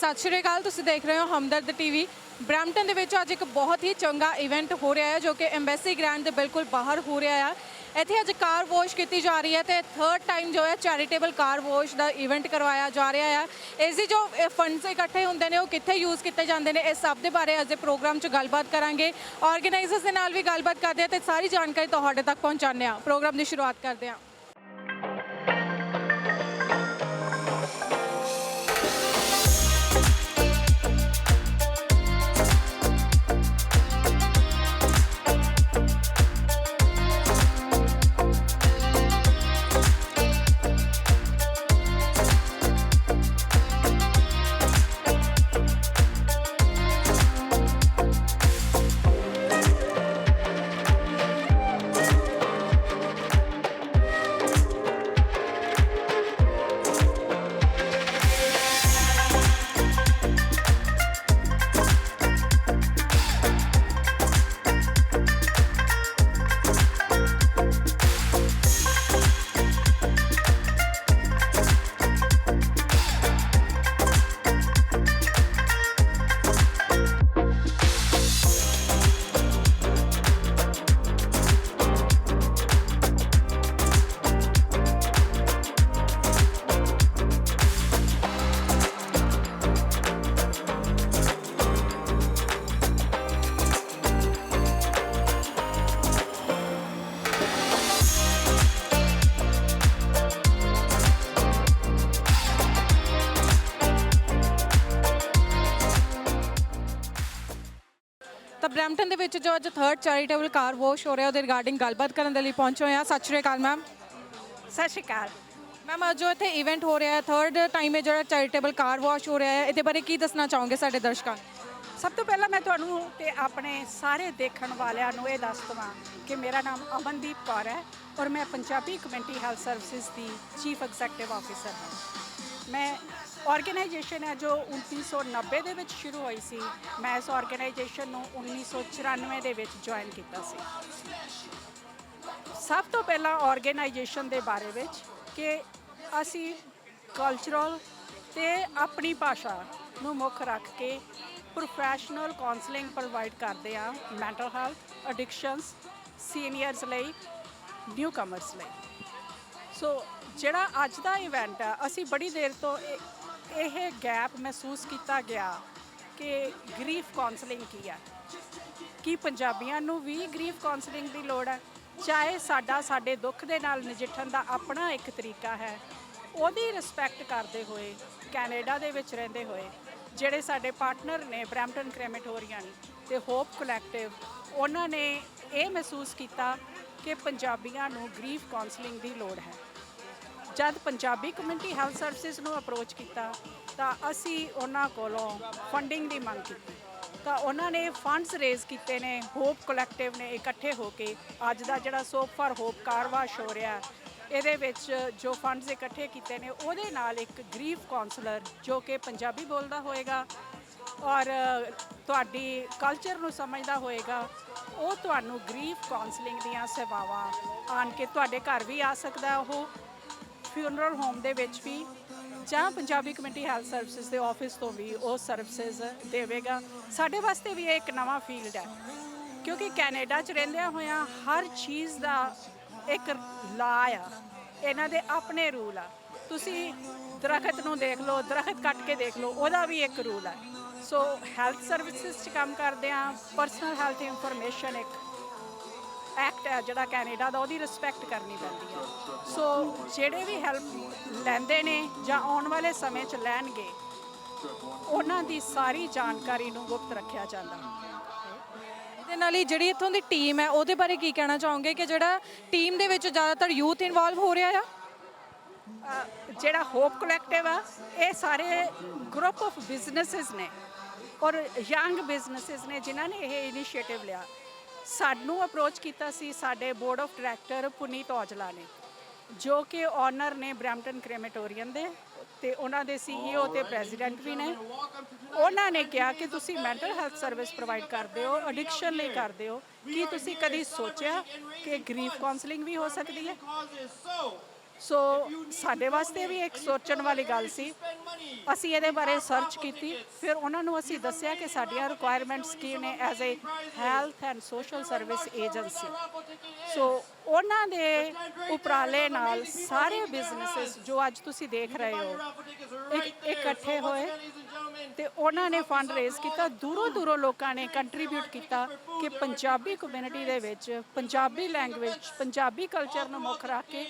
ਸਤਿ ਸ਼੍ਰੀ ਅਕਾਲ, ਤੁਸੀਂ ਦੇਖ ਰਹੇ ਹੋ ਹਮਦਰਦ ਟੀਵੀ। ਬ੍ਰੈਂਪਟਨ ਦੇ ਵਿੱਚ ਅੱਜ ਇੱਕ ਬਹੁਤ ਹੀ ਚੰਗਾ ਇਵੈਂਟ ਹੋ ਰਿਹਾ ਹੈ, ਜੋ ਕਿ ਐਮਬੈਸੀ ਗ੍ਰੈਂਡ ਦੇ ਬਿਲਕੁਲ ਬਾਹਰ ਹੋ ਰਿਹਾ ਹੈ ਇੱਥੇ ਅੱਜ ਕਾਰ ਵਾਸ਼ ਕੀਤੀ ਜਾ ਰਹੀ ਹੈ ਤੇ ਥਰਡ ਟਾਈਮ ਜੋ ਹੈ ਚੈਰੀਟੇਬਲ ਕਾਰ ਵਾਸ਼ ਦਾ ਇਵੈਂਟ ਕਰਵਾਇਆ ਜਾ ਰਿਹਾ ਹੈ ਇਸ ਦੀ ਜੋ ਫੰਡਸ ਇਕੱਠੇ ਹੁੰਦੇ ਨੇ, ਉਹ ਕਿੱਥੇ ਯੂਜ਼ ਕੀਤੇ ਜਾਂਦੇ ਨੇ ਇਸ ਸਭ ਦੇ ਬਾਰੇ ਅੱਜ ਦੇ ਪ੍ਰੋਗਰਾਮ 'ਚ ਗੱਲਬਾਤ ਕਰਾਂਗੇ। ਆਰਗੇਨਾਈਜ਼ਰਸ ਦੇ ਨਾਲ ਵੀ ਗੱਲਬਾਤ ਕਰਦੇ ਹਾਂ ਤੇ ਸਾਰੀ ਜਾਣਕਾਰੀ ਤੁਹਾਡੇ ਤੱਕ ਪਹੁੰਚਾਉਂਦੇ ਹਾਂ। ਪ੍ਰੋਗਰਾਮ ਦੀ ਸ਼ੁਰੂਆਤ ਕਰਦੇ ਹਾਂ। ਬ੍ਰੈਂਪਟਨ ਦੇ ਵਿੱਚ ਜੋ ਅੱਜ ਥਰਡ ਚੈਰੀਟੇਬਲ ਕਾਰ ਵਾਸ਼ ਹੋ ਰਿਹਾ ਉਹਦੇ ਰਿਗਾਰਡਿੰਗ ਗੱਲਬਾਤ ਕਰਨ ਦੇ ਲਈ ਪਹੁੰਚੇ ਹੋਏ ਸਤਿ ਸ਼੍ਰੀ ਅਕਾਲ ਮੈਮ ਸਤਿ ਸ਼੍ਰੀ ਅਕਾਲ। ਮੈਮ ਅੱਜ ਜੋ ਇੱਥੇ ਇਵੈਂਟ ਹੋ ਰਿਹਾ ਹੈ ਥਰਡ ਟਾਈਮ ਹੈ ਜਿਹੜਾ ਚੈਰੀਟੇਬਲ ਕਾਰ ਵਾਸ਼ ਹੋ ਰਿਹਾ ਹੈ ਇਹਦੇ ਬਾਰੇ ਕੀ ਦੱਸਣਾ ਚਾਹੋਗੇ ਸਾਡੇ ਦਰਸ਼ਕਾਂ ਨੂੰ? ਸਭ ਤੋਂ ਪਹਿਲਾਂ ਮੈਂ ਤੁਹਾਨੂੰ ਤੇ ਆਪਣੇ ਸਾਰੇ ਦੇਖਣ ਵਾਲਿਆਂ ਨੂੰ ਇਹ ਦੱਸ ਦਵਾਂ ਕਿ ਮੇਰਾ ਨਾਮ ਅਮਨਦੀਪ ਕੌਰ ਹੈ ਔਰ ਮੈਂ ਪੰਜਾਬੀ ਕਮਿਊਨਿਟੀ ਹੈਲਥ ਸਰਵਿਸਿਜ਼ ਦੀ ਚੀਫ ਐਗਜ਼ੈਕਟਿਵ ਆਫੀਸਰ ਹਾਂ। ਮੈਂ ਆਰਗੇਨਾਈਜੇਸ਼ਨ ਹੈ ਜੋ 1990 ਦੇ ਵਿੱਚ ਸ਼ੁਰੂ ਹੋਈ ਸੀ। ਮੈਂ ਇਸ ਆਰਗੇਨਾਈਜੇਸ਼ਨ ਨੂੰ 1994 ਦੇ ਵਿੱਚ ਜੁਆਇਨ ਕੀਤਾ ਸੀ। ਸਭ ਤੋਂ ਪਹਿਲਾਂ ਆਰਗੇਨਾਈਜੇਸ਼ਨ ਦੇ ਬਾਰੇ ਵਿੱਚ ਕਿ ਅਸੀਂ ਕਲਚਰਲ ਤੇ ਆਪਣੀ ਭਾਸ਼ਾ ਨੂੰ ਮੁੱਖ ਰੱਖ ਕੇ ਪ੍ਰੋਫੈਸ਼ਨਲ ਕਾਉਂਸਲਿੰਗ ਪ੍ਰੋਵਾਈਡ ਕਰਦੇ ਆ ਮੈਂਟਲ ਹੈਲਥ ਐਡਿਕਸ਼ਨਸ ਸੀਨੀਅਰਸ ਲਈ ਨਿਊ ਕਮਰਸ ਲਈ। ਸੋ ਜਿਹੜਾ ਅੱਜ ਦਾ ਇਵੈਂਟ ਆ ਅਸੀਂ ਬੜੀ ਦੇਰ ਤੋਂ ਇਹ- ਗੈਪ ਮਹਿਸੂਸ ਕੀਤਾ ਗਿਆ ਕਿ ਗ੍ਰੀਫ ਕਾਉਂਸਲਿੰਗ ਕੀ ਹੈ? ਕੀ ਪੰਜਾਬੀਆਂ ਨੂੰ ਵੀ ਗ੍ਰੀਫ ਕਾਉਂਸਲਿੰਗ ਦੀ ਲੋੜ ਹੈ? ਚਾਹੇ ਸਾਡਾ ਸਾਡੇ ਦੁੱਖ ਦੇ ਨਾਲ ਨਜਿੱਠਣ ਦਾ ਆਪਣਾ ਇੱਕ ਤਰੀਕਾ ਹੈ, ਉਹਦੀ ਰਿਸਪੈਕਟ ਕਰਦੇ ਹੋਏ ਕੈਨੇਡਾ ਦੇ ਵਿੱਚ ਰਹਿੰਦੇ ਹੋਏ, ਜਿਹੜੇ ਸਾਡੇ ਪਾਰਟਨਰ ਨੇ ਬ੍ਰੈਂਪਟਨ ਕ੍ਰੈਮੇਟੋਰੀਅਨ ਤੇ ਹੋਪ ਕਲੈਕਟਿਵ ਉਹਨਾਂ ਨੇ ਇਹ ਮਹਿਸੂਸ ਕੀਤਾ ਕਿ ਪੰਜਾਬੀਆਂ ਨੂੰ ਗ੍ਰੀਫ ਕਾਉਂਸਲਿੰਗ ਦੀ ਲੋੜ ਹੈ। ਜਦ ਪੰਜਾਬੀ ਕਮਿਊਨਿਟੀ ਹੈਲਥ ਸਰਵਿਸਿਜ਼ ਨੂੰ ਅਪਰੋਚ ਕੀਤਾ, ਤਾਂ ਅਸੀਂ ਉਹਨਾਂ ਕੋਲੋਂ ਫੰਡਿੰਗ ਦੀ ਮੰਗ ਕੀਤੀ। ਤਾਂ ਉਹਨਾਂ ਨੇ ਫੰਡਸ ਰੇਜ਼ ਕੀਤੇ ਨੇ ਹੋਪ ਕਲੈਕਟਿਵ ਨੇ ਇਕੱਠੇ ਹੋ ਕੇ, ਅੱਜ ਦਾ ਜਿਹੜਾ ਸੋਪ ਫਾਰ ਹੋਪ ਕਾਰਵਾਸ਼ ਹੋ ਰਿਹਾ, ਇਹਦੇ ਵਿੱਚ ਜੋ ਫੰਡਸ ਇਕੱਠੇ ਕੀਤੇ ਨੇ, ਉਹਦੇ ਨਾਲ ਇੱਕ ਗਰੀਫ ਕਾਉਂਸਲਰ ਜੋ ਕਿ ਪੰਜਾਬੀ ਬੋਲਦਾ ਹੋਏਗਾ, ਔਰ ਤੁਹਾਡੀ ਕਲਚਰ ਨੂੰ ਸਮਝਦਾ ਹੋਏਗਾ, ਉਹ ਤੁਹਾਨੂੰ ਗਰੀਫ ਕਾਉਂਸਲਿੰਗ ਦੀਆਂ ਸੇਵਾਵਾਂ ਆਣ ਕੇ ਤੁਹਾਡੇ ਘਰ ਵੀ ਆ ਸਕਦਾ, ਉਹ ਫਿਊਨਰਲ ਹੋਮ ਦੇ ਵਿੱਚ ਵੀ ਜਾਂ ਪੰਜਾਬੀ ਕਮਿਊਨਿਟੀ ਹੈਲਥ ਸਰਵਿਸਿਜ਼ ਦੇ ਆਫਿਸ ਤੋਂ ਵੀ ਉਹ ਸਰਵਿਸਿਜ਼ ਦੇਵੇਗਾ। ਸਾਡੇ ਵਾਸਤੇ ਵੀ ਇਹ ਇੱਕ ਨਵਾਂ ਫੀਲਡ ਹੈ, ਕਿਉਂਕਿ ਕੈਨੇਡਾ 'ਚ ਰਹਿੰਦਿਆਂ ਹੋਇਆਂ ਹਰ ਚੀਜ਼ ਦਾ ਇੱਕ ਲਾ ਆ, ਇਹਨਾਂ ਦੇ ਆਪਣੇ ਰੂਲ ਆ। ਤੁਸੀਂ ਦਰਖਤ ਨੂੰ ਦੇਖ ਲਓ, ਦਰਖਤ ਕੱਟ ਕੇ ਦੇਖ ਲਓ, ਉਹਦਾ ਵੀ ਇੱਕ ਰੂਲ ਆ। ਸੋ ਹੈਲਥ ਸਰਵਿਸਿਜ਼ 'ਚ ਕੰਮ ਕਰਦੇ ਆ ਪਰਸਨਲ ਹੈਲਥ ਇਨਫੋਰਮੇਸ਼ਨ ਇੱਕ ਐਕਟ ਹੈ ਜਿਹੜਾ ਕੈਨੇਡਾ ਦਾ ਉਹਦੀ ਰਿਸਪੈਕਟ ਕਰਨੀ ਪੈਂਦੀ ਹੈ। ਸੋ ਜਿਹੜੇ ਵੀ ਹੈਲਪ ਲੈਂਦੇ ਨੇ ਜਾਂ ਆਉਣ ਵਾਲੇ ਸਮੇਂ 'ਚ ਲੈਣਗੇ ਉਹਨਾਂ ਦੀ ਸਾਰੀ ਜਾਣਕਾਰੀ ਨੂੰ ਗੁਪਤ ਰੱਖਿਆ ਜਾਂਦਾ। ਇਹਦੇ ਨਾਲ ਹੀ ਜਿਹੜੀ ਇੱਥੋਂ ਦੀ ਟੀਮ ਹੈ ਉਹਦੇ ਬਾਰੇ ਕੀ ਕਹਿਣਾ ਚਾਹੋਗੇ ਕਿ ਜਿਹੜਾ ਟੀਮ ਦੇ ਵਿੱਚ ਜ਼ਿਆਦਾਤਰ ਯੂਥ ਇਨਵੋਲਵ ਹੋ ਰਿਹਾ ਆ? ਜਿਹੜਾ ਹੋਪ ਕਲੈਕਟਿਵ ਆ ਇਹ ਸਾਰੇ ਗਰੁੱਪ ਆਫ ਬਿਜ਼ਨੈਸਸ ਨੇ ਔਰ ਯੰਗ ਬਿਜ਼ਨੈਸਸ ਨੇ ਜਿਨ੍ਹਾਂ ਨੇ ਇਹ ਇਨੀਸ਼ੀਏਟਿਵ ਲਿਆ। ਸਾਨੂੰ ਅਪਰੋਚ ਕੀਤਾ ਸੀ ਸਾਡੇ board of director Puneet Aujla ਨੇ, ਜੋ ਕਿ ਓਨਰ ਨੇ ਬ੍ਰੈਂਪਟਨ ਕ੍ਰੇਮੇਟੋਰੀਅਮ ਦੇ ਤੇ ਉਹਨਾਂ ਦੇ ਸੀਈਓ ਤੇ ਪ੍ਰੈਜ਼ੀਡੈਂਟ ਵੀ ਨੇ। ਉਹਨਾਂ ਨੇ ਕਿਹਾ ਕਿ ਤੁਸੀਂ ਮੈਂਟਲ ਹੈਲਥ ਸਰਵਿਸ ਪ੍ਰੋਵਾਈਡ ਕਰਦੇ ਹੋ ਐਡਿਕਸ਼ਨ ਲਈ ਕਰਦੇ ਹੋ। ਕੀ ਤੁਸੀਂ ਕਦੀ ਸੋਚਿਆ ਕਿ ਗ੍ਰੀਫ ਕਾਉਂਸਲਿੰਗ ਵੀ ਹੋ ਸਕਦੀ ਹੈ? ਸੋ ਸਾਡੇ ਵਾਸਤੇ ਵੀ ਇੱਕ ਸੋਚਣ ਵਾਲੀ ਗੱਲ ਸੀ। ਅਸੀਂ ਇਹਦੇ ਬਾਰੇ ਸਰਚ ਕੀਤੀ। ਫਿਰ ਉਹਨਾਂ ਨੂੰ ਅਸੀਂ ਦੱਸਿਆ ਕਿ ਸਾਡੀਆਂ ਰਿਕੁਆਇਰਮੈਂਟਸ ਕੀ ਨੇ as a health and social service agency so ਉਹਨਾਂ ਦੇ ਉਪਰਾਲੇ ਨਾਲ ਸਾਰੇ ਬਿਜ਼ਨੈਸਸ ਜੋ ਅੱਜ ਤੁਸੀਂ ਦੇਖ ਰਹੇ ਹੋ ਇਕੱਠੇ ਹੋਏ ਤੇ ਉਹਨਾਂ ਨੇ ਫੰਡ ਰੇਜ਼ ਕੀਤਾ। ਦੂਰੋਂ ਦੂਰੋਂ ਲੋਕਾਂ ਨੇ ਕੰਟਰੀਬਿਊਟ ਕੀਤਾ ਕਿ ਪੰਜਾਬੀ ਕਮਿਊਨਿਟੀ ਦੇ ਵਿੱਚ, ਪੰਜਾਬੀ ਲੈਂਗੁਏਜ ਪੰਜਾਬੀ ਕਲਚਰ ਨੂੰ ਮੁੱਖ ਰੱਖ ਕੇ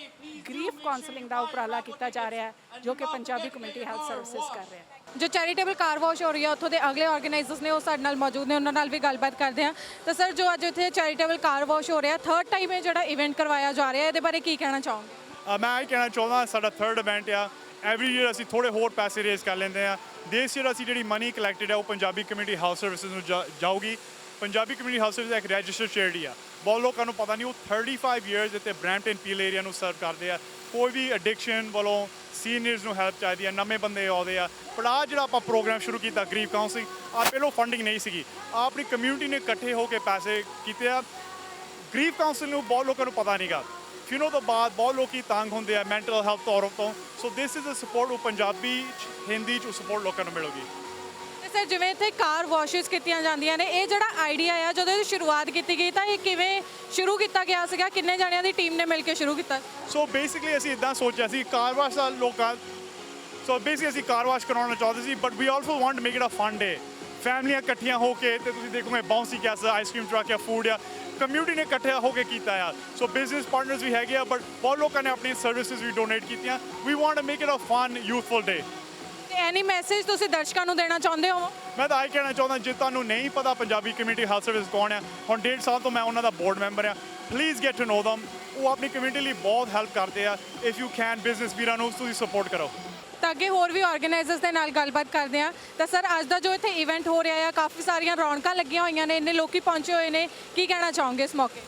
ਗ੍ਰੀਫ ਕਾਉਂਸਲਿੰਗ ਦਾ ਉਪਰਾਲਾ ਕੀਤਾ ਜਾ ਰਿਹਾ ਹੈ, ਜੋ ਕਿ ਪੰਜਾਬੀ ਕਮਿਊਨਿਟੀ ਹੈਲਥ ਸਰਵਿਸਿਜ਼ ਕਰ ਰਿਹਾ ਹੈ। ਜੋ ਚੈਰੀਟੇਬਲ ਕਾਰ ਵਾਸ਼ ਹੋ ਰਹੀ ਹੈ ਉੱਥੋਂ ਦੇ ਅਗਲੇ ਆਰਗੇਨਾਈਜ਼ਰਸ ਨੇ ਉਹ ਸਾਡੇ ਨਾਲ ਮੌਜੂਦ ਨੇ, ਉਹਨਾਂ ਨਾਲ ਵੀ ਗੱਲਬਾਤ ਕਰਦੇ ਹਾਂ। ਤਾਂ ਸਰ, ਜੋ ਅੱਜ ਇੱਥੇ ਚੈਰੀਟੇਬਲ ਕਾਰ ਵਾਸ਼ ਹੋ ਰਿਹਾ ਥਰਡ ਟਾਈਮ ਇਹ ਜਿਹੜਾ ਇਵੈਂਟ ਕਰਵਾਇਆ ਜਾ ਰਿਹਾ, ਇਹਦੇ ਬਾਰੇ ਕੀ ਕਹਿਣਾ ਚਾਹੋਗੇ? ਮੈਂ ਇਹ ਕਹਿਣਾ ਚਾਹੁੰਦਾ, ਸਾਡਾ ਥਰਡ ਇਵੈਂਟ ਆ। ਐਵਰੀ ਈਅਰ ਅਸੀਂ ਥੋੜੇ ਹੋਰ ਪੈਸੇ ਰੇਜ਼ ਕਰ ਲੈਂਦੇ ਆ ਦੇਸ ਈਅਰ ਅਸੀਂ ਜਿਹੜੀ ਮਨੀ ਕਲੈਕਟਡ ਹੈ ਉਹ ਪੰਜਾਬੀ ਕਮਿਊਨਿਟੀ ਹਾਊਸ ਸਰਵਿਸਿਜ਼ ਨੂੰ ਜਾਊਗੀ। ਪੰਜਾਬੀ ਕਮਿਊਨਿਟੀ ਹਾਊਸ ਸਰਵਿਸ ਇੱਕ ਰਜਿਸਟਰਡ ਚੈਰਿਟੀ ਆ। ਬਹੁਤ ਲੋਕਾਂ ਨੂੰ ਪਤਾ ਨਹੀਂ ਉਹ 35 ਇਅਰਸ ਇੱਥੇ ਬ੍ਰੈਂਪਟਨ ਪੀਲ ਏਰੀਆ ਨੂੰ ਸਰਵ ਕਰਦੇ ਆ। ਕੋਈ ਵੀ ਐਡਿਕਸ਼ਨ ਵੱਲੋਂ ਸੀਨੀਅਰਸ ਨੂੰ ਹੈਲਪ ਚਾਹੀਦੀ ਆ ਨਵੇਂ ਬੰਦੇ ਆਉਂਦੇ ਆ। ਪਰ ਆ ਜਿਹੜਾ ਆਪਾਂ ਪ੍ਰੋਗਰਾਮ ਸ਼ੁਰੂ ਕੀਤਾ ਗਰੀਬ ਕਾਉਂਸਲਿੰਗ ਆ ਪਹਿਲੋਂ ਫੰਡਿੰਗ ਨਹੀਂ ਸੀਗੀ। ਆਹ ਆਪਣੀ ਕਮਿਊਨਿਟੀ ਨੇ ਇਕੱਠੇ ਹੋ ਕੇ ਪੈਸੇ ਕੀਤੇ ਆ। ਗਰੀਬ ਕਾਉਂਸਲ ਨੂੰ ਬਹੁਤ ਲੋਕਾਂ ਨੂੰ ਪਤਾ ਨਹੀਂਗਾ ਫਿਨੋ ਤੋਂ ਬਾਅਦ ਬਹੁਤ ਲੋਕੀ ਤੰਗ ਹੁੰਦੇ ਆ ਮੈਂਟਲ ਹੈਲਥ ਤੌਰ ਤੋਂ। ਸੋ ਦਿਸ ਇਜ਼ ਅ ਸਪੋਰਟ ਉਹ ਪੰਜਾਬੀ 'ਚ, ਹਿੰਦੀ ਚ ਸਪੋਰਟ ਲੋਕਾਂ ਨੂੰ ਮਿਲੂਗੀ। ਸਰ, ਜਿਵੇਂ ਇੱਥੇ ਕਾਰ ਵਾਸ਼ਸ ਕੀਤੀਆਂ ਜਾਂਦੀਆਂ ਨੇ, ਇਹ ਜਿਹੜਾ ਆਈਡੀਆ ਆ, ਜਦੋਂ ਇਹਦੀ ਸ਼ੁਰੂਆਤ ਕੀਤੀ ਗਈ, ਤਾਂ ਇਹ ਕਿਵੇਂ ਸ਼ੁਰੂ ਕੀਤਾ ਗਿਆ ਸੀਗਾ? ਕਿੰਨੇ ਜਣਿਆਂ ਦੀ ਟੀਮ ਨੇ ਮਿਲ ਕੇ ਸ਼ੁਰੂ ਕੀਤਾ? ਸੋ ਬੇਸਿਕਲੀ ਅਸੀਂ ਇਦਾਂ ਸੋਚਿਆ ਸੀ, ਕਾਰ ਵਾਸ਼ ਦਾ ਲੋਕਾਂ ਸੋ ਬੇਸਿਕਲੀ ਅਸੀਂ ਕਾਰ ਵਾਸ਼ ਕਰਾਉਣਾ ਚਾਹੁੰਦੇ ਸੀ but we also want to make it a fun day ਫੈਮਲੀਆਂ ਇਕੱਠੀਆਂ ਹੋ ਕੇ, ਤੇ ਤੁਸੀਂ ਦੇਖੋਗੇ bouncy castle ice cream truck ਆ ਫੂਡ ਆ। ਕਮਿਊਨਿਟੀ ਨੇ ਇਕੱਠੇ ਹੋ ਕੇ ਕੀਤਾ ਆ। ਸੋ ਬਿਜ਼ਨਸ ਪਾਰਟਨਰਸ ਵੀ ਹੈਗੇ ਆ ਬਟ ਬਹੁਤ ਲੋਕਾਂ ਨੇ ਆਪਣੀ ਸਰਵਿਸਿਜ਼ ਵੀ ਡੋਨੇਟ ਕੀਤੀਆਂ। We want to make it a fun youthful day ਤੇ ਐਨੀ ਮੈਸੇਜ ਤੁਸੀਂ ਦਰਸ਼ਕਾਂ ਨੂੰ ਦੇਣਾ ਚਾਹੁੰਦੇ ਹੋ? ਮੈਂ ਤਾਂ ਇਹ ਕਹਿਣਾ ਚਾਹੁੰਦਾ ਜੇ ਤੁਹਾਨੂੰ ਨਹੀਂ ਪਤਾ ਪੰਜਾਬੀ ਕਮਿਊਨਿਟੀ ਹੈਲਥ ਸਰਵਿਸ ਕੌਣ ਹੈ ਹੁਣ ਡੇਢ ਸਾਲ ਤੋਂ ਮੈਂ ਉਹਨਾਂ ਦਾ ਬੋਰਡ ਮੈਂਬਰ ਆ please get to know them ਉਹ ਆਪਣੀ ਕਮਿਊਨਿਟੀ ਲਈ ਬਹੁਤ ਹੈਲਪ ਕਰਦੇ ਆ। ਇਫ ਯੂ ਕੈਨ ਬਿਜ਼ਨਸ ਵੀਰਾਂ ਨੂੰ ਤੁਸੀਂ ਸਪੋਰਟ ਕਰੋ। ਤਾਂ ਅੱਗੇ ਹੋਰ ਵੀ ਆਰਗੇਨਾਈਜ਼ਰਸ ਦੇ ਨਾਲ ਗੱਲਬਾਤ ਕਰਦੇ ਹਾਂ ਤਾਂ ਸਰ ਅੱਜ ਦਾ ਜੋ ਇੱਥੇ ਇਵੈਂਟ ਹੋ ਰਿਹਾ ਆ ਕਾਫੀ ਸਾਰੀਆਂ ਰੌਣਕਾਂ ਲੱਗੀਆਂ ਹੋਈਆਂ ਨੇ ਇੰਨੇ ਲੋਕੀ ਪਹੁੰਚੇ ਹੋਏ ਨੇ। ਕੀ ਕਹਿਣਾ ਚਾਹੋਗੇ ਇਸ ਮੌਕੇ?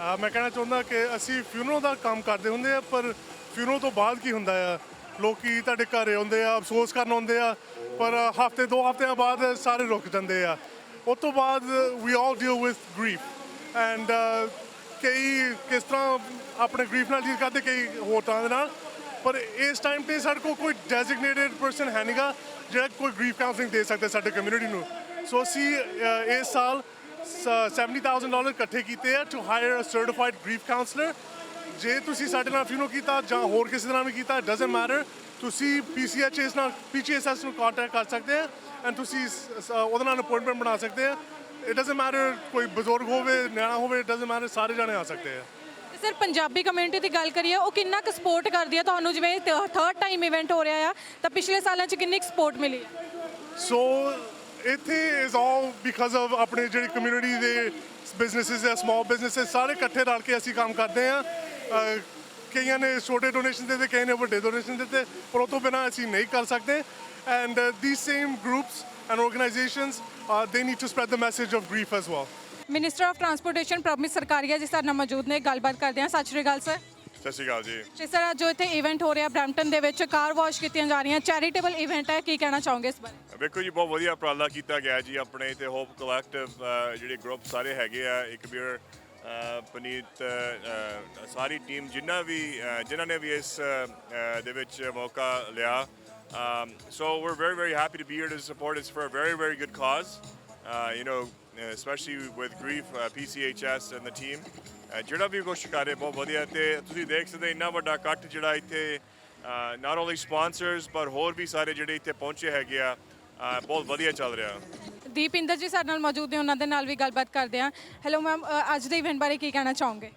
ਆ ਮੈਂ ਕਹਿਣਾ ਚਾਹੁੰਦਾ ਕਿ ਅਸੀਂ ਫਿਊਨਰਲ ਦਾ ਕੰਮ ਕਰਦੇ ਹੁੰਦੇ ਆ ਪਰ ਫਿਊਨਰਲ ਤੋਂ ਬਾਅਦ ਕੀ ਹੁੰਦਾ ਆ? ਲੋਕੀ ਤੁਹਾਡੇ ਘਰੇ ਆਉਂਦੇ ਆ ਅਫਸੋਸ ਕਰਨ ਆਉਂਦੇ ਆ ਪਰ ਹਫ਼ਤੇ ਦੋ ਹਫਤਿਆਂ ਬਾਅਦ ਸਾਰੇ ਰੁਕ ਜਾਂਦੇ ਆ। ਉਸ ਤੋਂ ਬਾਅਦ we all deal with grief and ਕਈ ਕਿਸ ਤਰ੍ਹਾਂ ਆਪਣੇ ਗਰੀਫ ਨਾਲ ਡੀਲ ਕਰਦੇ ਕਈ ਹੋਰ ਤਰ੍ਹਾਂ ਦੇ ਨਾਲ ਪਰ ਇਸ ਟਾਈਮ ਤੇ ਸਾਡੇ ਕੋਲ ਕੋਈ ਡੈਜ਼ਿਗਨੇਟਿਡ ਪਰਸਨ ਹੈ ਨਹੀਂਗਾ ਜਿਹੜਾ ਕੋਈ ਗ੍ਰੀਫ ਕਾਉਂਸਲਿੰਗ ਦੇ ਸਕਦਾ ਸਾਡੇ ਕਮਿਊਨਿਟੀ ਨੂੰ। ਸੋ ਅਸੀਂ ਇਸ ਸਾਲ ਸ- $70,000 ਡਾਲਰ ਇਕੱਠੇ ਕੀਤੇ ਆ to hire a certified grief counsellor ਜੇ ਤੁਸੀਂ ਸਾਡੇ ਨਾਲ ਫਿਨੋ ਕੀਤਾ ਜਾਂ ਹੋਰ ਕਿਸੇ ਨਾਲ ਵੀ ਕੀਤਾ ਡਸਨਟ ਮੈਟਰ ਤੁਸੀਂ ਪੀਸੀਐਚਐਸ ਨਾਲ ਪੀਜੀਐਸਐਸ ਨੂੰ ਕੰਟੈਕਟ ਕਰ ਸਕਦੇ ਆ ਐਂਡ ਤੁਸੀਂ ਉਹਦੇ ਨਾਲ ਅਪਾਇੰਟਮੈਂਟ ਬਣਾ ਸਕਦੇ ਆ। ਇਟ ਡਸਨਟ ਮੈਟਰ ਕੋਈ ਬਜ਼ੁਰਗ ਹੋਵੇ ਨਿਆਣਾ ਹੋਵੇ ਇਟ ਡਸਨਟ ਮੈਟਰ ਸਾਰੇ ਜਾਣੇ ਆ ਸਕਦੇ ਆ। ਸਰ ਪੰਜਾਬੀ ਕਮਿਊਨਿਟੀ ਦੀ ਗੱਲ ਕਰੀਏ ਉਹ ਕਿੰਨਾ ਕੁ ਸਪੋਰਟ ਕਰਦੀ ਹੈ ਤੁਹਾਨੂੰ ਜਿਵੇਂ ਥਰਡ ਟਾਈਮ ਇਵੈਂਟ ਹੋ ਰਿਹਾ ਆ ਤਾਂ ਪਿਛਲੇ ਸਾਲਾਂ 'ਚ ਕਿੰਨੀ ਕੁ ਸਪੋਰਟ ਮਿਲੀ ਹੈ ਸੋ ਇੱਥੇ ਇਜ਼ ਆਲ ਬਿਕਾਜ਼ ਆਫ ਆਪਣੇ ਜਿਹੜੀ ਕਮਿਊਨਿਟੀ ਦੇ ਬਿਜ਼ਨੈਸਸ ਹੈ ਸਮਾਲ ਬਿਜ਼ਨੈਸਸ ਸਾਰੇ ਇਕੱਠੇ ਰਲ ਕੇ ਅਸੀਂ ਕੰਮ ਕਰਦੇ ਆ। ਕਈਆਂ ਨੇ ਛੋਟੇ ਡੋਨੇਸ਼ਨ ਦਿੱਤੇ ਕਈਆਂ ਨੇ ਵੱਡੇ ਡੋਨੇਸ਼ਨ ਦਿੱਤੇ ਪਰ ਉਹ ਤੋਂ ਬਿਨਾਂ ਅਸੀਂ ਨਹੀਂ ਕਰ ਸਕਦੇ। And these same groups and organisations ਦੇ need to spread the message of grief as well minister of transportation Prabhmeet Sarkaria ji ਸਾਡੇ ਨਾਲ ਮੌਜੂਦ ਨੇ ਗੱਲਬਾਤ ਕਰਦੇ ਹਾਂ। ਸਤਿ ਸ਼੍ਰੀ ਅਕਾਲ ਸਰ ਸਤਿ ਸ਼੍ਰੀ ਅਕਾਲ ਜੀ। ਤੇ ਸਰ ਅੱਜ ਜੋ ਇੱਥੇ ਇਵੈਂਟ ਹੋ ਰਿਹਾ ਬ੍ਰੈਂਪਟਨ ਦੇ ਵਿੱਚ ਕਾਰ ਵਾਸ਼ ਕੀਤੀਆਂ ਜਾ ਰਹੀਆਂ। ਚੈਰੀਟੇਬਲ ਇਵੈਂਟ ਹੈ ਕੀ ਕਹਿਣਾ ਚਾਹੋਗੇ ਇਸ ਬਾਰੇ? ਵੇਖੋ ਜੀ ਬਹੁਤ ਵਧੀਆ ਉਪਰਾਲਾ ਕੀਤਾ ਗਿਆ ਜੀ ਆਪਣੇ ਤੇ ਹੋਪ ਕਲੈਕਟਿਵ ਜਿਹੜੇ ਗਰੁੱਪ ਸਾਰੇ ਹੈਗੇ ਆ ਇੱਕ ਵੀਰ ਪਨੀਤ ਅ, ਸਾਰੀ ਟੀਮ ਜਿੰਨਾ ਵੀ ਅ, ਜਿਨ੍ਹਾਂ ਨੇ ਵੀ ਇਸ ਅ, ਦੇ ਵਿੱਚ ਮੌਕਾ ਲਿਆ Um, so we're very very happy to be here to support it's for a very very good cause uh, you know especially with grief uh, PCHS and the team ਅ, ਜਿਹੜਾ ਵੀ ਕੁਛ ਕਰ ਰਿਹਾ ਬਹੁਤ ਵਧੀਆ ਤੇ ਤੁਸੀਂ ਦੇਖ ਸਕਦੇ ਇੰਨਾ ਵੱਡਾ ਇਕੱਠ ਜਿਹੜਾ ਇੱਥੇ ਨਾਟ ਓਨਲੀ ਸਪਾਂਸਰਸ ਪਰ ਹੋਰ ਵੀ ਸਾਰੇ ਜਿਹੜੇ ਇੱਥੇ ਪਹੁੰਚੇ ਹੈਗੇ ਆ ਅ, ਬਹੁਤ ਵਧੀਆ ਚੱਲ ਰਿਹਾ ਦੀਪਿੰਦਰ ਜੀ ਸਾਡੇ ਨਾਲ ਮੌਜੂਦ ਨੇ ਉਹਨਾਂ ਦੇ ਨਾਲ ਵੀ ਗੱਲਬਾਤ ਕਰਦੇ ਆ ਹੈਲੋ ਮੈਮ ਅੱਜ ਦੇ ਇਵੈਂਟ ਬਾਰੇ ਕੀ ਕਹਿਣਾ ਚਾਹੋਗੇ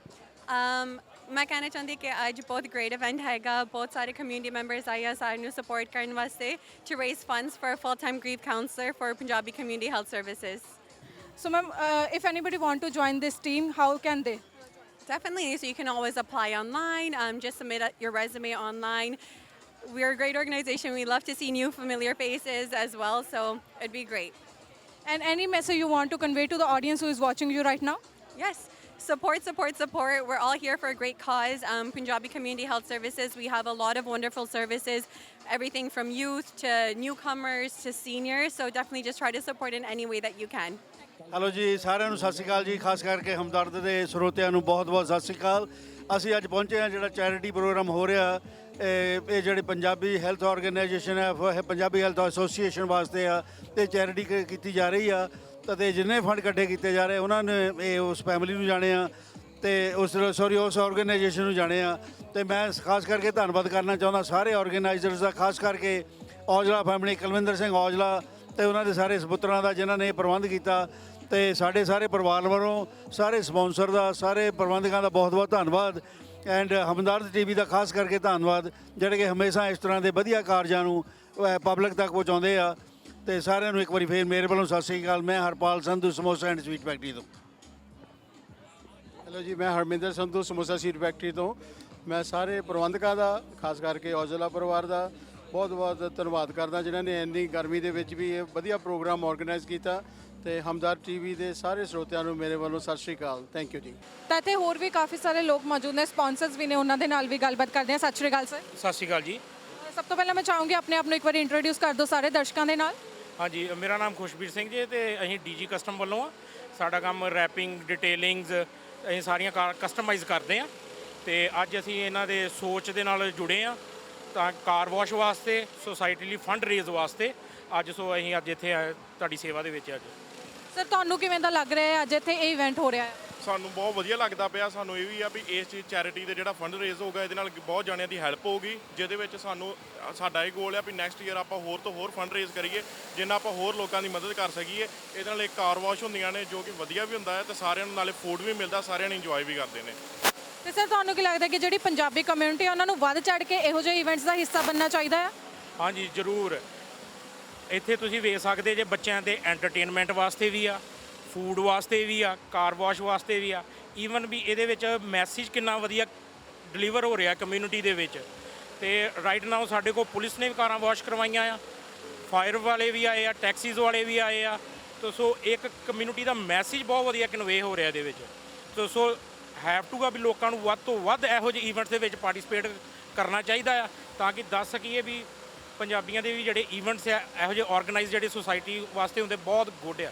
um ਮੈਂ ਕਹਿਣਾ ਚਾਹੁੰਦੀ ਕਿ ਅੱਜ ਬਹੁਤ ਗ੍ਰੇਟ ਇਵੈਂਟ ਹੈਗਾ ਬਹੁਤ ਸਾਰੇ ਕਮਿਊਨਿਟੀ ਮੈਂਬਰਸ ਆਏ ਆ ਸਾਰਿਆਂ ਸਪੋਰਟ ਕਰਨ ਵਾਸਤੇ to raise funds for full time grief counsellor for Punjabi community health services So, ma'am, uh, if anybody want to join this team, how can they? Definitely. So you can always apply online. Um, just submit uh, your resume online. We're a great organization. We love to see new familiar faces as well. So it'd be great. And any message you want to convey to the audience who is watching you right now? Yes. Support, support, support. We're all here for a great cause. Um, Punjabi Community Health Services, we have a lot of wonderful services, everything from youth to newcomers to seniors. So definitely just try to support in any way that you can. Hello ਜੀ ਸਾਰਿਆਂ ਨੂੰ ਸਤਿ ਸ਼੍ਰੀ ਅਕਾਲ ਜੀ ਖਾਸ ਕਰਕੇ ਹਮਦਰਦ ਦੇ ਸਰੋਤਿਆਂ ਨੂੰ ਬਹੁਤ-ਬਹੁਤ ਸਤਿ ਸ਼੍ਰੀ ਅਕਾਲ ਅਸੀਂ ਅੱਜ ਪਹੁੰਚੇ ਹਾਂ ਜਿਹੜਾ ਚੈਰਿਟੀ ਪ੍ਰੋਗਰਾਮ ਹੋ ਰਿਹਾ ਇਹ ਜਿਹੜੇ ਪੰਜਾਬੀ ਹੈਲਥ ਆਰਗੇਨਾਈਜੇਸ਼ਨ ਹੈ ਉਹ ਪੰਜਾਬੀ ਹੈਲਥ ਐਸੋਸੀਏਸ਼ਨ ਵਾਸਤੇ ਆ ਤੇ ਚੈਰਿਟੀ ਕੀਤੀ ਜਾ ਰਹੀ ਆ ਤੇ ਜਿੰਨੇ ਫੰਡ ਇਕੱਠੇ ਕੀਤੇ ਜਾ ਰਹੇ, ਉਹਨਾਂ ਨੇ ਇਹ ਉਸ ਫੈਮਿਲੀ ਨੂੰ ਜਾਣੇ ਆ ਤੇ ਉਸ ਸੌਰੀ ਉਸ ਆਰਗੇਨਾਈਜੇਸ਼ਨ ਨੂੰ ਜਾਣੇ ਆ ਤੇ ਮੈਂ ਖਾਸ ਕਰਕੇ ਧੰਨਵਾਦ ਕਰਨਾ ਚਾਹੁੰਦਾ ਸਾਰੇ ਆਰਗੇਨਾਈਜ਼ਰਸ ਦਾ, ਖਾਸ ਕਰਕੇ ਔਜਲਾ ਫੈਮਿਲੀ ਕੁਲਵਿੰਦਰ ਸਿੰਘ ਔਜਲਾ ਤੇ ਉਹਨਾਂ ਦੇ ਸਾਰੇ ਸਪੁੱਤਰਾਂ ਦਾ ਜਿਨ੍ਹਾਂ ਨੇ ਇਹ ਪ੍ਰਬੰਧ ਕੀਤਾ ਤੇ ਸਾਡੇ ਸਾਰੇ ਪਰਿਵਾਰ ਵੱਲੋਂ, ਸਾਰੇ ਸਪਾਂਸਰ ਦਾ, ਸਾਰੇ ਪ੍ਰਬੰਧਕਾਂ ਦਾ ਬਹੁਤ-ਬਹੁਤ ਧੰਨਵਾਦ ਐਂਡ ਹਮਦਰਦ ਟੀਵੀ ਦਾ ਖਾਸ ਕਰਕੇ ਧੰਨਵਾਦ, ਜਿਹੜੇ ਕਿ ਹਮੇਸ਼ਾ ਇਸ ਤਰ੍ਹਾਂ ਦੇ ਵਧੀਆ ਕਾਰਜਾਂ ਨੂੰ ਪਬਲਿਕ ਤੱਕ ਪਹੁੰਚਾਉਂਦੇ ਆ। ਤੇ ਸਾਰਿਆਂ ਨੂੰ ਇੱਕ ਵਾਰੀ ਫੇਰ ਮੇਰੇ ਵੱਲੋਂ ਸਤਿ ਸ੍ਰੀ ਅਕਾਲ। ਮੈਂ Harpal Sandhu, samosa and sweet factory ਤੋਂ। ਹੈਲੋ ਜੀ, ਮੈਂ ਹਰਮਿੰਦਰ ਸੰਧੂ, ਸਮੋਸਾ ਸਵੀਟ ਫੈਕਟਰੀ ਤੋਂ। ਮੈਂ ਸਾਰੇ ਪ੍ਰਬੰਧਕਾਂ ਦਾ, ਖਾਸ ਕਰਕੇ ਔਜਲਾ ਪਰਿਵਾਰ ਦਾ ਬਹੁਤ ਬਹੁਤ ਧੰਨਵਾਦ ਕਰਦਾ ਜਿਨ੍ਹਾਂ ਨੇ ਇੰਨੀ ਗਰਮੀ ਦੇ ਵਿੱਚ ਵੀ ਇਹ ਵਧੀਆ ਪ੍ਰੋਗਰਾਮ ਆਰਗੇਨਾਈਜ਼ ਕੀਤਾ ਤੇ ਹਮਦਰ ਟੀਵੀ ਦੇ ਸਾਰੇ ਸਰੋਤਿਆਂ ਨੂੰ ਮੇਰੇ ਵੱਲੋਂ ਸਤਿ ਸ਼੍ਰੀ ਅਕਾਲ। ਥੈਂਕ ਯੂ ਜੀ। ਤਾਂ ਇੱਥੇ ਹੋਰ ਵੀ ਕਾਫੀ ਸਾਰੇ ਲੋਕ ਮੌਜੂਦ ਨੇ ਸਪਾਂਸਰਸ ਵੀ ਨੇ ਉਹਨਾਂ ਦੇ ਨਾਲ ਵੀ ਗੱਲਬਾਤ ਕਰਦੇ ਹਾਂ। ਸਤਿ ਸ਼੍ਰੀ ਅਕਾਲ ਸਰ ਸਤਿ ਸ਼੍ਰੀ ਅਕਾਲ ਜੀ। ਸਭ ਤੋਂ ਪਹਿਲਾਂ ਮੈਂ ਚਾਹੂੰਗੀ ਆਪਣੇ ਆਪ ਨੂੰ ਇੱਕ ਵਾਰੀ ਇੰਟਰੋਡਿਊਸ ਕਰ ਦਿਓ ਸਾਰੇ ਦਰਸ਼ਕਾਂ ਦੇ ਨਾਲ। ਹਾਂਜੀ ਮੇਰਾ ਨਾਮ ਖੁਸ਼ਬੀਰ ਸਿੰਘ ਜੀ ਤੇ ਅਸੀਂ ਡੀਜੀ ਕਸਟਮ ਵੱਲੋਂ ਆ ਸਾਡਾ ਕੰਮ ਰੈਪਿੰਗ ਡਿਟੇਲਿੰਗਸ ਅਸੀਂ ਸਾਰੀਆਂ ਕਸਟਮਾਈਜ਼ ਕਰਦੇ ਆ ਤੇ ਅੱਜ ਅਸੀਂ ਇਹਨਾਂ ਦੇ ਸੋਚ ਦੇ ਨਾਲ ਜੁੜੇ ਆ ਤਾਂ ਕਾਰ ਵਾਸ਼ ਵਾਸਤੇ ਸੋਸਾਇਟੀ ਲਈ ਫੰਡ ਰੇਜ਼ ਵਾਸਤੇ ਅੱਜ ਸੋ ਅਸੀਂ ਅੱਜ ਇੱਥੇ ਆਏ ਤੁਹਾਡੀ ਸੇਵਾ ਦੇ ਵਿੱਚ ਅੱਜ ਸਰ ਤੁਹਾਨੂੰ ਕਿਵੇਂ ਦਾ ਲੱਗ ਰਿਹਾ ਹੈ? ਅੱਜ ਇੱਥੇ ਇਹ ਇਵੈਂਟ ਹੋ ਰਿਹਾ ਹੈ। ਸਾਨੂੰ ਬਹੁਤ ਵਧੀਆ ਲੱਗਦਾ ਪਿਆ। ਸਾਨੂੰ ਇਹ ਵੀ ਆ ਵੀ ਇਸ ਚੀਜ਼ ਚੈਰਿਟੀ ਦੇ ਜਿਹੜਾ ਫੰਡ ਰੇਜ਼ ਹੋਗਾ ਇਹਦੇ ਨਾਲ ਬਹੁਤ ਜਾਣਿਆਂ ਦੀ ਹੈਲਪ ਹੋਊਗੀ ਜਿਹਦੇ ਵਿੱਚ ਸਾਨੂੰ ਸਾਡਾ ਇਹ ਗੋਲ ਆ ਵੀ ਨੈਕਸਟ ਈਅਰ ਆਪਾਂ ਹੋਰ ਤੋਂ ਹੋਰ ਫੰਡ ਰੇਜ਼ ਕਰੀਏ ਜਿੰਨਾ ਆਪਾਂ ਹੋਰ ਲੋਕਾਂ ਦੀ ਮਦਦ ਕਰ ਸਕੀਏ। ਇਹਦੇ ਨਾਲ ਇੱਕ ਕਾਰ ਵਾਸ਼ ਹੁੰਦੀਆਂ ਨੇ ਜੋ ਕਿ ਵਧੀਆ ਵੀ ਹੁੰਦਾ ਹੈ ਤੇ ਸਾਰਿਆਂ ਨੂੰ ਨਾਲੇ ਫੂਡ ਵੀ ਮਿਲਦਾ ਸਾਰਿਆਂ ਨੇ ਇੰਜੋਏ ਵੀ ਕਰਦੇ ਨੇ। ਤੇ ਸਰ, ਤੁਹਾਨੂੰ ਕੀ ਲੱਗਦਾ ਕਿ ਜਿਹੜੀ ਪੰਜਾਬੀ ਕਮਿਊਨਿਟੀ ਹੈ ਉਹਨਾਂ ਨੂੰ ਵੱਧ ਚੜ ਕੇ ਇਹੋ ਜਿਹੇ ਇਵੈਂਟਸ ਦਾ ਹਿੱਸਾ ਬਣਨਾ ਚਾਹੀਦਾ ਹੈ? ਹਾਂਜੀ, ਜ਼ਰੂਰ। ਇੱਥੇ ਤੁਸੀਂ ਵੇਖ ਸਕਦੇ ਜੇ ਬੱਚਿਆਂ ਦੇ ਐਂਟਰਟੇਨਮੈਂਟ ਵਾਸਤੇ ਵੀ ਆ ਫੂਡ ਵਾਸਤੇ ਵੀ ਆ ਕਾਰ ਵਾਸ਼ ਵਾਸਤੇ ਵੀ ਆ। ਈਵਨ ਵੀ ਇਹਦੇ ਵਿੱਚ ਮੈਸੇਜ ਕਿੰਨਾ ਵਧੀਆ ਡਿਲੀਵਰ ਹੋ ਰਿਹਾ ਕਮਿਊਨਿਟੀ ਦੇ ਵਿੱਚ। ਤੇ ਰਾਈਟ ਨਾਓ ਸਾਡੇ ਕੋਲ ਪੁਲਿਸ ਨੇ ਵੀ ਕਾਰਾਂ ਵਾਸ਼ ਕਰਵਾਈਆਂ ਆ। ਫਾਇਰ ਵਾਲੇ ਵੀ ਆਏ ਆ ਟੈਕਸੀਜ਼ ਵਾਲੇ ਵੀ ਆਏ ਆ। ਤੋ, ਸੋ ਇੱਕ ਕਮਿਊਨਿਟੀ ਦਾ ਮੈਸੇਜ ਬਹੁਤ ਵਧੀਆ ਕਨਵੇ ਹੋ ਰਿਹਾ ਇਹਦੇ ਵਿੱਚ। ਤੋ, ਸੋ ਹੈਵ ਟੂ ਆ ਵੀ ਲੋਕਾਂ ਨੂੰ ਵੱਧ ਤੋਂ ਵੱਧ ਇਹੋ ਜਿਹੇ ਇਵੈਂਟਸ ਦੇ ਵਿੱਚ ਪਾਰਟਿਸਿਪੇਟ ਕਰਨਾ ਚਾਹੀਦਾ ਆ, ਤਾਂ ਕਿ ਦੱਸ ਸਕੀਏ ਵੀ ਪੰਜਾਬੀਆਂ ਦੇ ਵੀ ਜਿਹੜੇ ਇਵੈਂਟਸ ਆ, ਇਹੋ ਜਿਹੇ ਆਰਗੇਨਾਈਜ਼ ਜਿਹੜੇ ਸੁਸਾਇਟੀ ਵਾਸਤੇ ਹੁੰਦੇ ਬਹੁਤ ਗੁੱਡ ਆ।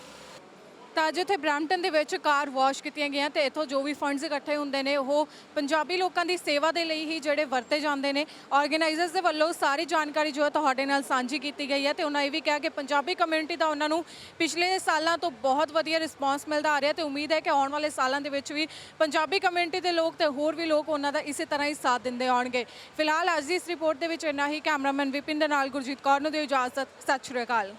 ਤਾਂ ਅੱਜ ਇੱਥੇ ਬ੍ਰੈਂਪਟਨ ਦੇ ਵਿੱਚ ਕਾਰ ਵਾਸ਼ ਕੀਤੀਆਂ ਗਈਆਂ ਤੇ ਇੱਥੋਂ ਜੋ ਵੀ ਫੰਡਸ ਇਕੱਠੇ ਹੁੰਦੇ ਨੇ, ਉਹ ਪੰਜਾਬੀ ਲੋਕਾਂ ਦੀ ਸੇਵਾ ਦੇ ਲਈ ਹੀ ਜਿਹੜੇ ਵਰਤੇ ਜਾਂਦੇ ਨੇ। ਆਰਗੇਨਾਈਜ਼ਰਸ ਦੇ ਵੱਲੋਂ ਸਾਰੀ ਜਾਣਕਾਰੀ ਜੋ ਹੈ ਤੁਹਾਡੇ ਨਾਲ ਸਾਂਝੀ ਕੀਤੀ ਗਈ ਹੈ ਤੇ ਉਹਨਾਂ ਇਹ ਵੀ ਕਿਹਾ ਕਿ ਪੰਜਾਬੀ ਕਮਿਊਨਿਟੀ ਦਾ ਉਹਨਾਂ ਨੂੰ ਪਿਛਲੇ ਸਾਲਾਂ ਤੋਂ ਬਹੁਤ ਵਧੀਆ ਰਿਸਪਾਂਸ ਮਿਲਦਾ ਆ ਰਿਹਾ ਤੇ ਉਮੀਦ ਹੈ ਕਿ ਆਉਣ ਵਾਲੇ ਸਾਲਾਂ ਦੇ ਵਿੱਚ ਵੀ ਪੰਜਾਬੀ ਕਮਿਊਨਿਟੀ ਦੇ ਲੋਕ ਤੇ ਹੋਰ ਵੀ ਲੋਕ ਉਹਨਾਂ ਦਾ ਇਸੇ ਤਰ੍ਹਾਂ ਹੀ ਸਾਥ ਦਿੰਦੇ ਆਉਣਗੇ। ਫਿਲਹਾਲ ਅੱਜ ਦੀ ਇਸ ਰਿਪੋਰਟ ਦੇ ਵਿੱਚ ਇੰਨਾ ਹੀ। ਕੈਮਰਾਮੈਨ ਵਿਪਿਨ ਦੇ ਨਾਲ ਗੁਰਜੀਤ ਕੌਰ ਨੂੰ ਦਿਓ ਇਜਾਜ਼ਤ। ਸਤਿ ਸ਼੍ਰੀ ਅਕਾਲ।